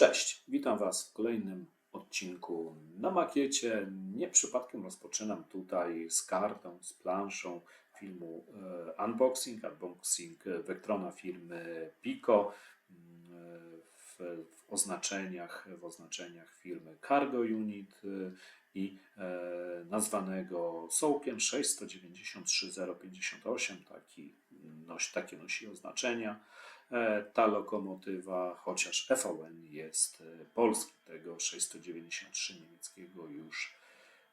Cześć, witam Was w kolejnym odcinku na makiecie. Nie przypadkiem rozpoczynam tutaj z kartą, z planszą filmu e, unboxing, unboxing Vectrona firmy Pico mm, w, w oznaczeniach, w oznaczeniach firmy Cargo Unit e, i e, nazwanego Sołkiem 693 taki, noś, takie nosi oznaczenia. E, ta lokomotywa, chociaż EVN jest e, polski, tego 693 niemieckiego już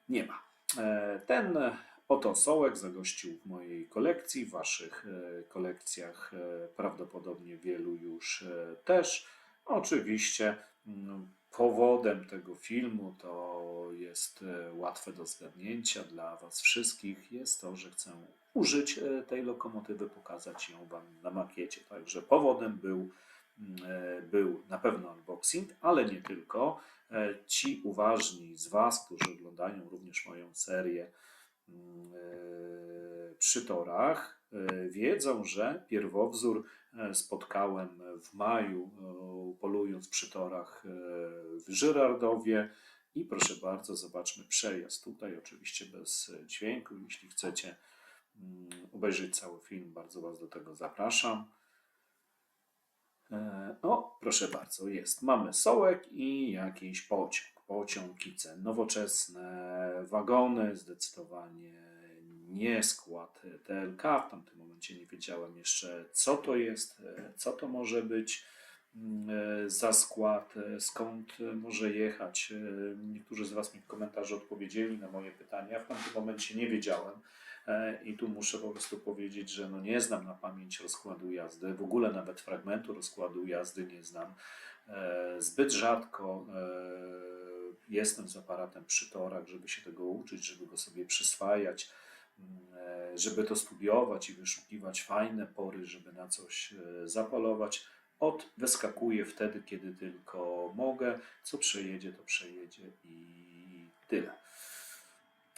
nie ma. E, Ten oto sołek zagościł w mojej kolekcji, w Waszych kolekcjach prawdopodobnie wielu już też. Oczywiście mm, powodem tego filmu to jest łatwe do zgadnięcia dla Was wszystkich, jest to, że chcę użyć e, tej lokomotywy, pokazać ją Wam na makiecie. Także powodem był, mm, e, był na pewno unboxing, ale nie tylko. E, Ci uważni z Was, którzy oglądają również moją serię mm, przy torach, wiedzą, że pierwowzór spotkałem w maju, polując przy torach w Żyrardowie. I proszę bardzo, zobaczmy przejazd tutaj, oczywiście bez dźwięku. Jeśli chcecie obejrzeć cały film, bardzo Was do tego zapraszam. E, O, proszę bardzo, jest. Mamy sołek i jakiś pociąg. Pociąg kice nowoczesne, wagony, zdecydowanie nie skład TLK. W tamtym momencie nie wiedziałem jeszcze, co to jest, e, co to może być mm, e, za skład, skąd może jechać. Niektórzy z Was mi w komentarzu odpowiedzieli na moje pytania. W tamtym momencie nie wiedziałem. E, I tu muszę po prostu powiedzieć, że no nie znam na pamięć rozkładu jazdy, w ogóle nawet fragmentu rozkładu jazdy nie znam. E, Zbyt rzadko e, jestem z aparatem przy torach, żeby się tego uczyć, żeby go sobie przyswajać, mm, żeby to studiować i wyszukiwać fajne pory, żeby na coś zapolować. Od wyskakuję wtedy, kiedy tylko mogę. Co przejedzie, to przejedzie i tyle.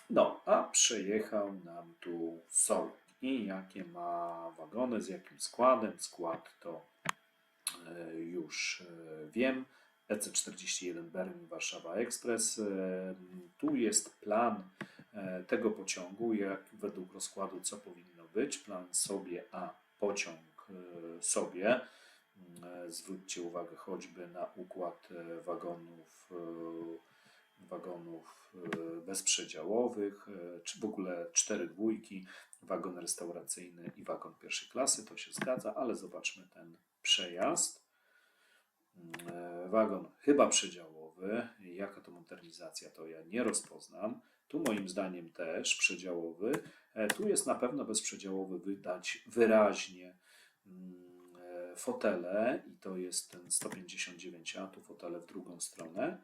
No, a przejechał nam tu sołek. I jakie ma wagony, z jakim składem? Skład to e, już e, wiem. EC41 Berlin Warszawa Express. E, Tu jest plan tego pociągu, jak według rozkładu, co powinno być. Plan sobie, a pociąg sobie. E, Zwróćcie uwagę choćby na układ wagonów wagonów e, bezprzedziałowych, e, czy w ogóle cztery dwójki, wagon restauracyjny i wagon pierwszej klasy, to się zgadza, ale zobaczmy ten przejazd. E, Wagon chyba przedziałowy, jaka to modernizacja, to ja nie rozpoznam. Tu moim zdaniem też przedziałowy. Tu jest na pewno bezprzedziałowy, widać wyraźnie mm, fotele i to jest ten 159A, tu fotele w drugą stronę.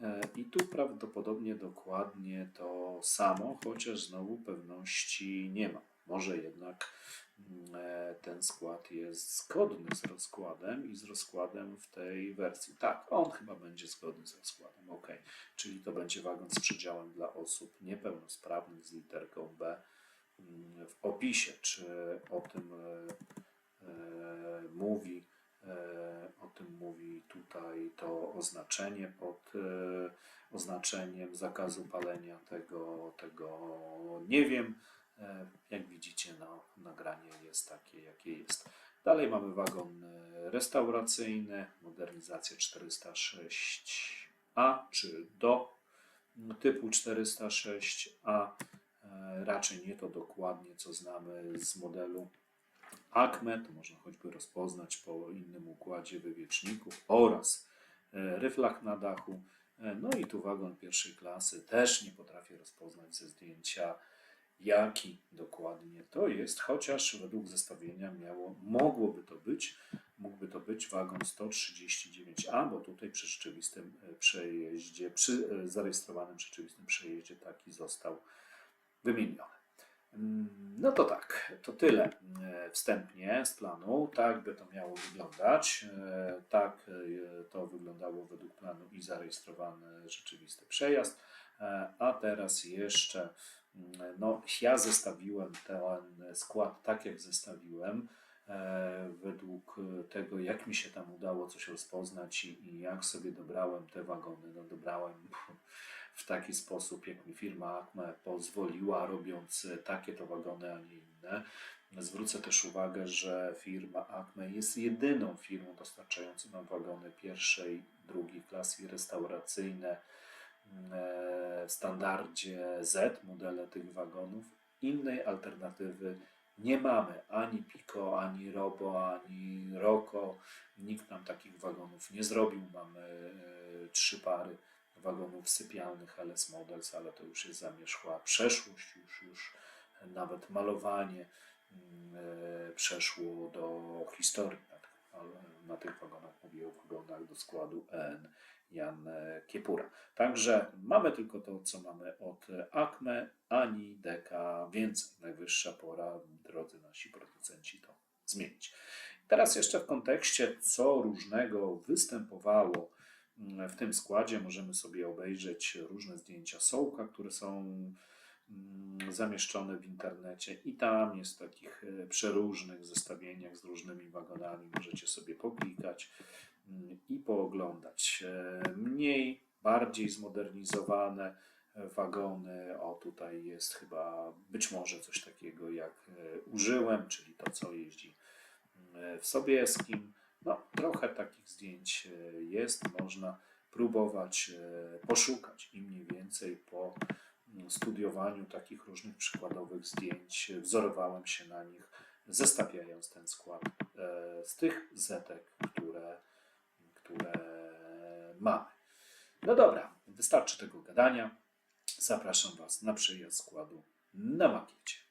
E, I tu prawdopodobnie dokładnie to samo, chociaż znowu pewności nie ma. Może jednak mm, e, ten skład jest zgodny z rozkładem i z rozkładem w tej wersji. Tak, on chyba będzie zgodny z rozkładem. Ok, czyli to będzie wagon z przedziałem dla osób niepełnosprawnych z literką B mm, w opisie. Czy o tym e, mówi? E, O tym mówi tutaj to oznaczenie pod e, oznaczeniem zakazu palenia tego, tego nie wiem. E, Jak widzicie, no, nagranie jest takie, jakie jest. Dalej mamy wagon restauracyjny, modernizacja 406A czy do typu 406A. E, Raczej nie to dokładnie, co znamy z modelu Acme, to można choćby rozpoznać po innym układzie wywieczników oraz e, ryflach na dachu. E, No i tu wagon pierwszej klasy też nie potrafię rozpoznać ze zdjęcia, jaki dokładnie to jest, chociaż według zestawienia miało, mogłoby to być, mógłby to być wagon 139A, bo tutaj przy rzeczywistym e, przejeździe, przy zarejestrowanym rzeczywistym przejeździe taki został wymieniony. Mm, No to tak, to tyle e, wstępnie z planu. Tak by to miało wyglądać. E, Tak e, to wyglądało według planu i zarejestrowany rzeczywisty przejazd. A teraz jeszcze, mm, no ja zestawiłem ten skład tak jak zestawiłem. według tego, jak mi się tam udało coś rozpoznać i, i jak sobie dobrałem te wagony. No dobrałem w taki sposób, jak mi firma Acme pozwoliła, robiąc takie to wagony, a nie inne. Zwrócę też uwagę, że firma Acme jest jedyną firmą dostarczającą nam wagony pierwszej, drugiej klasy restauracyjne e, w standardzie Z, modele tych wagonów. Innej alternatywy nie mamy ani Pico, ani Robo, ani Roko. Nikt nam takich wagonów nie zrobił. Mamy e, trzy pary wagonów sypialnych LS Models, ale to już jest zamierzchła przeszłość, już, już nawet malowanie mm, e, przeszło do historii. Na tych, ale na tych wagonach mówię o wagonach do składu EN Jan e, Kiepura. Także mamy tylko to, co mamy od Acme, ani deka więcej. Najwyższa pora, drodzy nasi producenci, to zmienić. Teraz jeszcze w kontekście, co różnego występowało w tym składzie, możemy sobie obejrzeć różne zdjęcia Sołka, które są mm, zamieszczone w internecie i tam jest takich e, przeróżnych zestawieniach z różnymi wagonami. Możecie sobie poklikać mm, i pooglądać. E, Mniej, bardziej zmodernizowane wagony. O, tutaj jest chyba być może coś takiego jak e, użyłem, czyli to, co jeździ e, w Sobieskim. No, trochę takich zdjęć e, jest, można próbować e, poszukać i mniej więcej po mm, studiowaniu takich różnych przykładowych zdjęć e, wzorowałem się na nich, zestawiając ten skład z tych zetek, które, które mamy. No dobra, wystarczy tego gadania. Zapraszam Was na przyjazd składu na makiecie.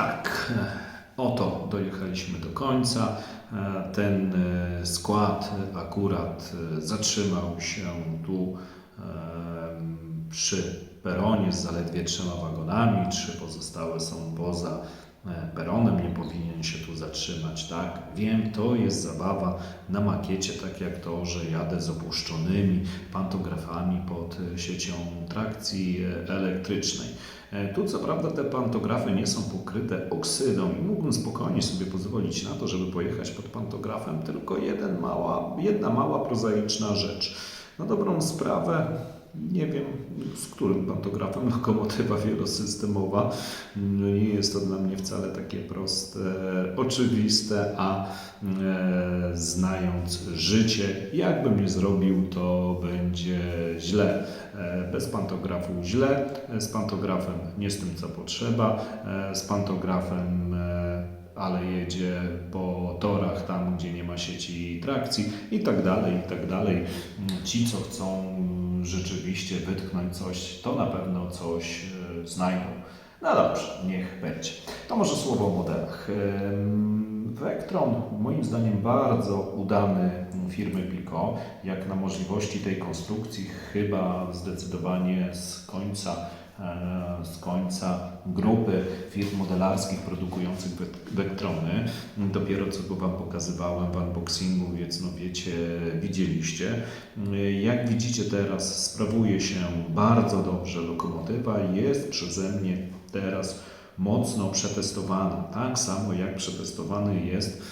Tak, e, oto dojechaliśmy do końca. E, Ten e, skład akurat zatrzymał się tu przy peronie z zaledwie trzema wagonami. Trzy pozostałe są poza peronem. Nie powinien się tu zatrzymać. Tak, wiem, to jest zabawa na makiecie, tak jak to, że jadę z opuszczonymi pantografami pod siecią trakcji elektrycznej. E, Tu co prawda te pantografy nie są pokryte oksydą i mógłbym spokojnie sobie pozwolić na to, żeby pojechać pod pantografem, tylko jeden mała, jedna mała prozaiczna rzecz. Na dobrą sprawę nie wiem, z którym pantografem lokomotywa wielosystemowa. No Nie jest to dla mnie wcale takie proste, oczywiste, a e, znając życie, jakbym nie zrobił, to będzie źle. E, Bez pantografu źle, e, z pantografem nie z tym co potrzeba, z pantografem ale jedzie po torach tam, gdzie nie ma sieci trakcji i tak dalej, i tak dalej. Ci, co chcą rzeczywiście wytknąć coś, to na pewno coś e, znajdą. No dobrze, niech będzie. To może słowo o modelach. Vectron, moim zdaniem, bardzo udany firmy Pico, jak na możliwości tej konstrukcji, chyba zdecydowanie z końca e, z końca grupy firm modelarskich produkujących wek- Vectrony. Dopiero co go Wam pokazywałem w unboxingu, więc no wiecie, widzieliście. Jak widzicie teraz sprawuje się bardzo dobrze lokomotywa, jest przeze mnie teraz mocno przetestowana. Tak samo jak przetestowany jest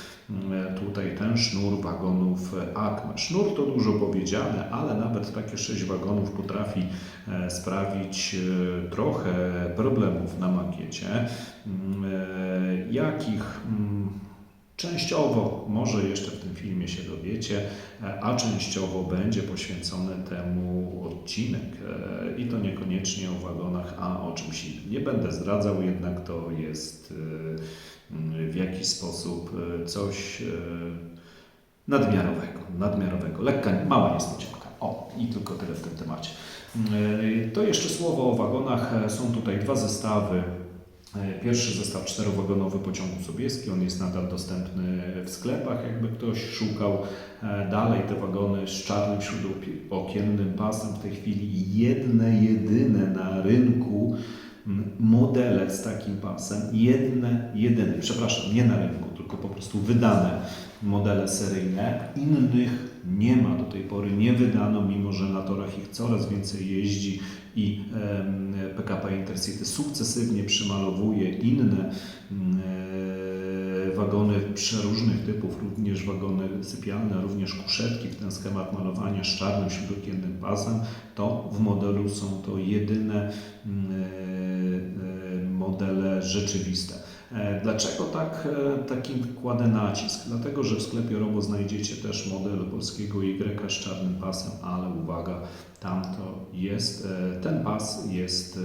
tutaj ten sznur wagonów Acme. Sznur to dużo powiedziane, ale nawet takie 6 wagonów potrafi e, sprawić e, trochę problemów na makiecie. Mm, e, Jakich mm, częściowo może jeszcze w tym filmie się dowiecie, e, a częściowo będzie poświęcony temu odcinek e, i to niekoniecznie o wagonach, a o czymś innym. Nie będę zdradzał, jednak to jest e, mm, w jakiś sposób coś nadmiarowego, nadmiarowego, lekka, mała niespodzianka. O, i tylko tyle w tym temacie. E, To jeszcze słowo o wagonach. Są tutaj dwa zestawy. E, Pierwszy zestaw czterowagonowy pociągu Sobieski, on jest nadal dostępny w sklepach, jakby ktoś szukał. E, Dalej te wagony z czarnym śródokiennym pasem, w tej chwili jedne, jedyne na rynku modele z takim pasem, jedne, jedyne, przepraszam, nie na rynku, tylko po prostu wydane modele seryjne. Innych nie ma do tej pory, nie wydano, mimo że na torach ich coraz więcej jeździ i PKP Intercity sukcesywnie przymalowuje inne e, wagony przeróżnych typów, również wagony sypialne, również kuszetki w ten schemat malowania z czarnym śródokiennym pasem, to w modelu są to jedyne e, e, modele rzeczywiste. E, Dlaczego tak, e, taki kładę nacisk? Dlatego, że w sklepie Robo znajdziecie też model polskiego Y z czarnym pasem, ale uwaga, tam to jest, e, ten pas jest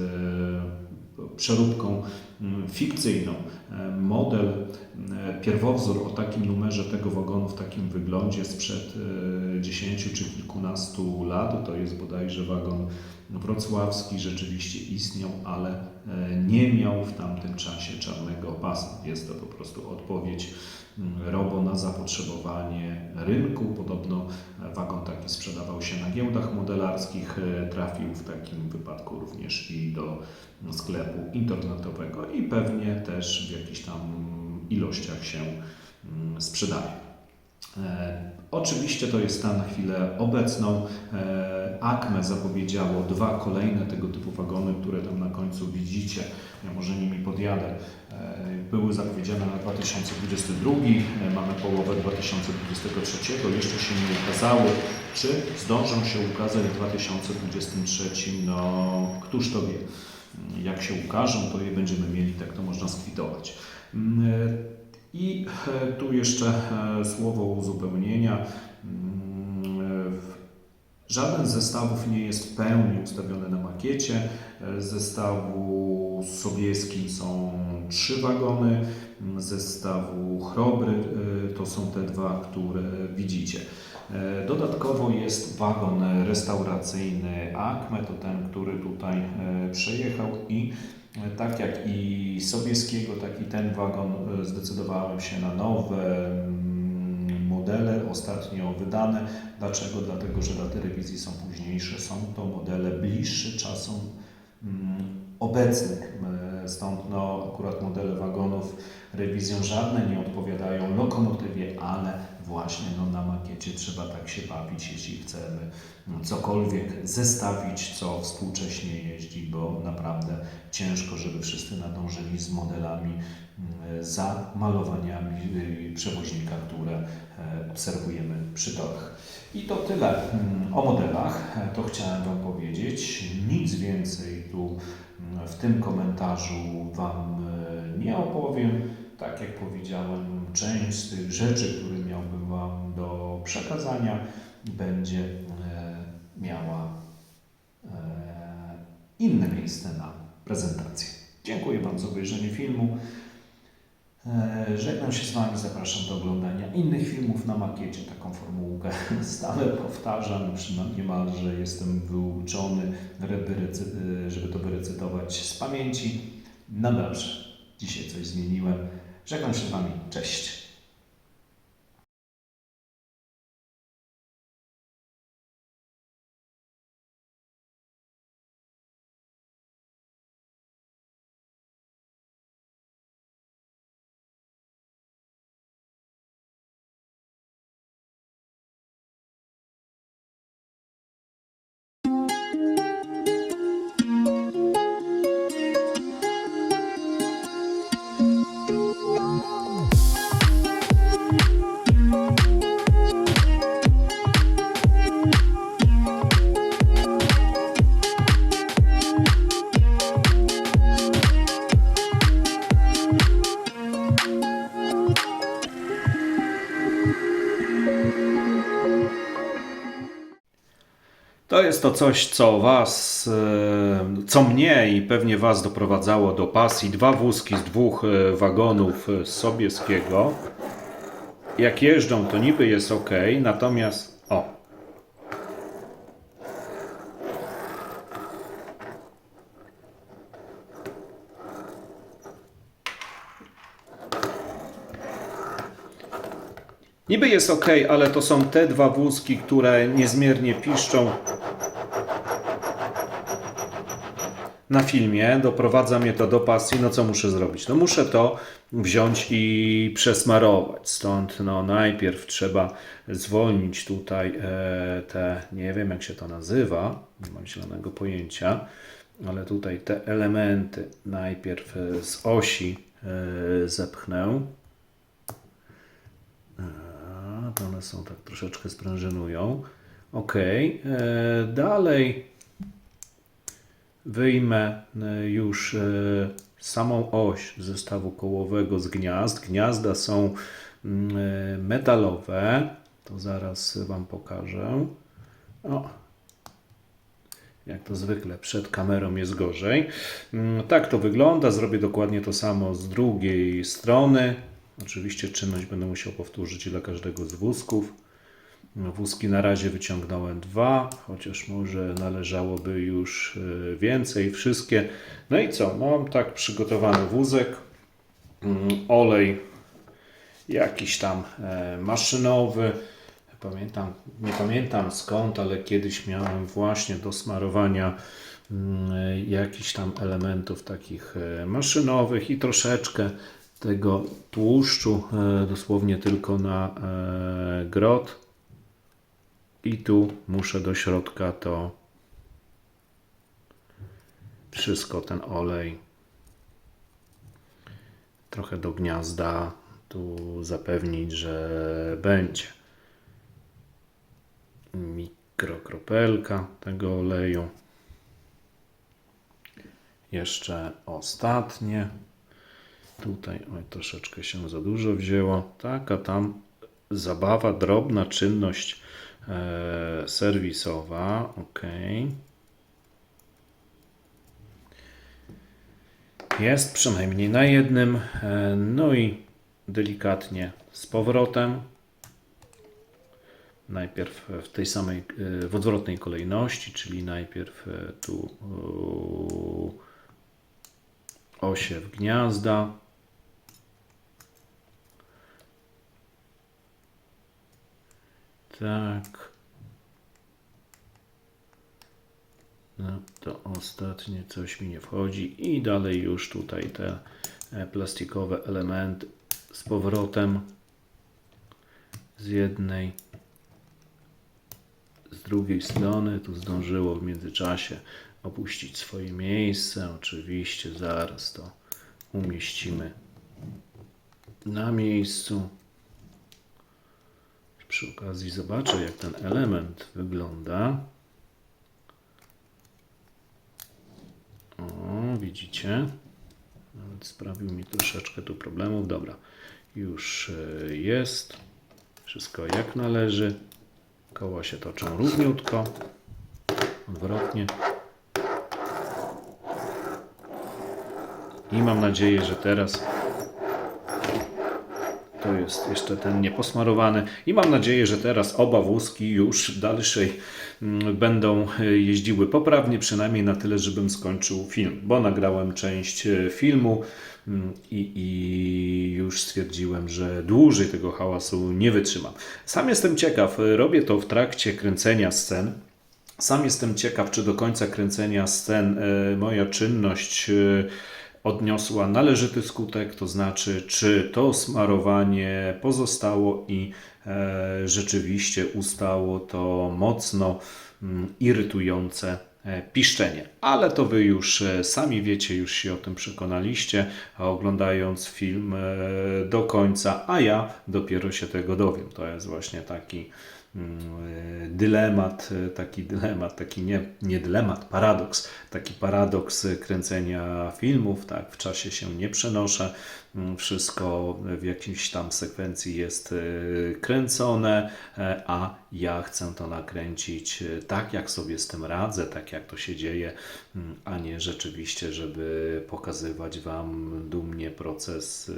przeróbką mm, fikcyjną. Model, pierwowzór o takim numerze tego wagonu w takim wyglądzie sprzed e, 10 czy kilkunastu lat, to jest bodajże wagon wrocławski, rzeczywiście istniał, ale e, nie miał w tamtym czasie czarnego pasa. Jest to po prostu odpowiedź mm, Robo na zapotrzebowanie rynku. Podobno e, wagon taki sprzedawał się na giełdach modelarskich, e, trafił w takim wypadku również i do sklepu internetowego i pewnie też w jakichś tam ilościach się mm, sprzedaje. E, Oczywiście to jest stan na chwilę obecną. E, Acme zapowiedziało dwa kolejne tego typu wagony, które tam na końcu widzicie. Ja może nimi podjadę. E, Były zapowiedziane na 2022, e, mamy połowę 2023, jeszcze się nie ukazały. Czy zdążą się ukazać w 2023? No, któż to wie. Jak się ukażą, to je będziemy mieli, tak to można skwitować. Mm, e, i e, tu jeszcze e, słowo uzupełnienia. Mm, w- Żaden z zestawów nie jest w pełni ustawiony na makiecie. E, Z zestawu sobieskim są trzy wagony, z zestawu chrobry e, to są te dwa, które widzicie. E, Dodatkowo jest wagon restauracyjny Acme, to ten, który tutaj e, przejechał i E, Tak jak i Sobieskiego, tak i ten wagon e, zdecydowałem się na nowe mm, modele, ostatnio wydane. Dlaczego? Dlatego, że daty rewizji są późniejsze. Są to modele bliższe czasom mm, obecnych. E, Stąd no, akurat modele wagonów rewizją żadne nie odpowiadają lokomotywie, ale właśnie no, na makiecie trzeba tak się bawić, jeśli chcemy cokolwiek zestawić, co współcześnie jeździ, bo naprawdę ciężko, żeby wszyscy nadążyli z modelami, mm, za malowaniami y, przewoźnika, które e, obserwujemy przy torach. I to tyle mm, o modelach. E, To chciałem Wam powiedzieć. Nic więcej tu mm, w tym komentarzu Wam e, nie opowiem. Tak jak powiedziałem, część z tych rzeczy, które Wam do przekazania, będzie e, miała e, inne miejsce na prezentację. Dziękuję Wam za obejrzenie filmu. E, Żegnam się z Wami, zapraszam do oglądania innych filmów na makiecie. Taką formułkę stale powtarzam, na- niemalże jestem wyuczony, żeby to wyrecytować z pamięci. No dobrze, dzisiaj coś zmieniłem. Żegnam się z Wami, cześć. Jest to coś, co Was, e, co mnie i pewnie Was doprowadzało do pasji. Dwa wózki z dwóch e, wagonów e, Sobieskiego. Jak jeżdżą, to niby jest ok, natomiast. O! Niby jest ok, ale to są te dwa wózki, które niezmiernie piszczą na filmie. Doprowadza mnie to do pasji. No co muszę zrobić? No muszę to wziąć i przesmarować. Stąd no najpierw trzeba zwolnić tutaj e, te, nie wiem jak się to nazywa, nie mam zielonego pojęcia, ale tutaj te elementy najpierw e, z osi e, zepchnę. One są tak troszeczkę sprężynują. Ok. Dalej wyjmę e, już e, samą oś zestawu kołowego z gniazd. Gniazda są mm, e, metalowe. To zaraz Wam pokażę. O, jak to zwykle, przed kamerą jest gorzej. Mm, Tak to wygląda. Zrobię dokładnie to samo z drugiej strony. Oczywiście czynność będę musiał powtórzyć dla każdego z wózków. Wózki na razie wyciągnąłem dwa, chociaż może należałoby już e, więcej, wszystkie. No i co? Mam tak przygotowany wózek, mm, olej jakiś tam e, maszynowy. Pamiętam, nie pamiętam skąd, ale kiedyś miałem właśnie do smarowania mm, jakichś tam elementów takich e, maszynowych i troszeczkę tego tłuszczu, dosłownie tylko na grot. I tu muszę do środka to wszystko, ten olej, trochę do gniazda tu zapewnić, że będzie. Mikrokropelka tego oleju. Jeszcze ostatnie. Tutaj oj, troszeczkę się za dużo wzięło. Taka tam zabawa, drobna czynność e, serwisowa. Ok. Jest przynajmniej na jednym. E, no i delikatnie z powrotem. Najpierw w tej samej, e, w odwrotnej kolejności, czyli najpierw e, tu osiew gniazda. Tak. No to ostatnie coś mi nie wchodzi. I dalej już tutaj te e, plastikowe elementy z powrotem. Z jednej z drugiej strony tu zdążyło w międzyczasie opuścić swoje miejsce. Oczywiście zaraz to umieścimy na miejscu przy okazji zobaczę jak ten element wygląda. O widzicie? Nawet sprawił mi troszeczkę tu problemów dobra już e, jest. Wszystko jak należy. Koła się toczą równiutko. Odwrotnie. I mam nadzieję, że teraz to jest jeszcze ten nieposmarowany i mam nadzieję, że teraz oba wózki już dalszej mm, będą e, jeździły poprawnie, przynajmniej na tyle, żebym skończył film, bo nagrałem część e, filmu mm, i, i już stwierdziłem, że dłużej tego hałasu nie wytrzymam. Sam jestem ciekaw, e, robię to w trakcie kręcenia scen. Sam jestem ciekaw, czy do końca kręcenia scen moja czynność odniosła należyty skutek, to znaczy, czy to smarowanie pozostało i e, rzeczywiście ustało to mocno mm, irytujące e, piszczenie. Ale to Wy już e, sami wiecie, już się o tym przekonaliście, oglądając film do końca, a ja dopiero się tego dowiem. To jest właśnie taki dylemat, e, taki dylemat, taki nie, nie dylemat, paradoks, taki paradoks kręcenia filmów, tak, w czasie się nie przenoszę, Mm, wszystko w jakiejś tam sekwencji jest e, kręcone, e, a ja chcę to nakręcić e, tak, jak sobie z tym radzę, tak jak to się dzieje, mm, a nie rzeczywiście, żeby pokazywać Wam dumnie proces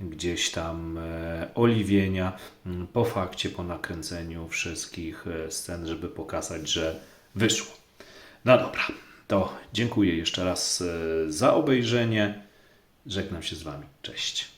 e, gdzieś tam e, oliwienia mm, po fakcie, po nakręceniu wszystkich scen, żeby pokazać, że wyszło. No dobra, to dziękuję jeszcze raz za obejrzenie. Żegnam się z Wami. Cześć.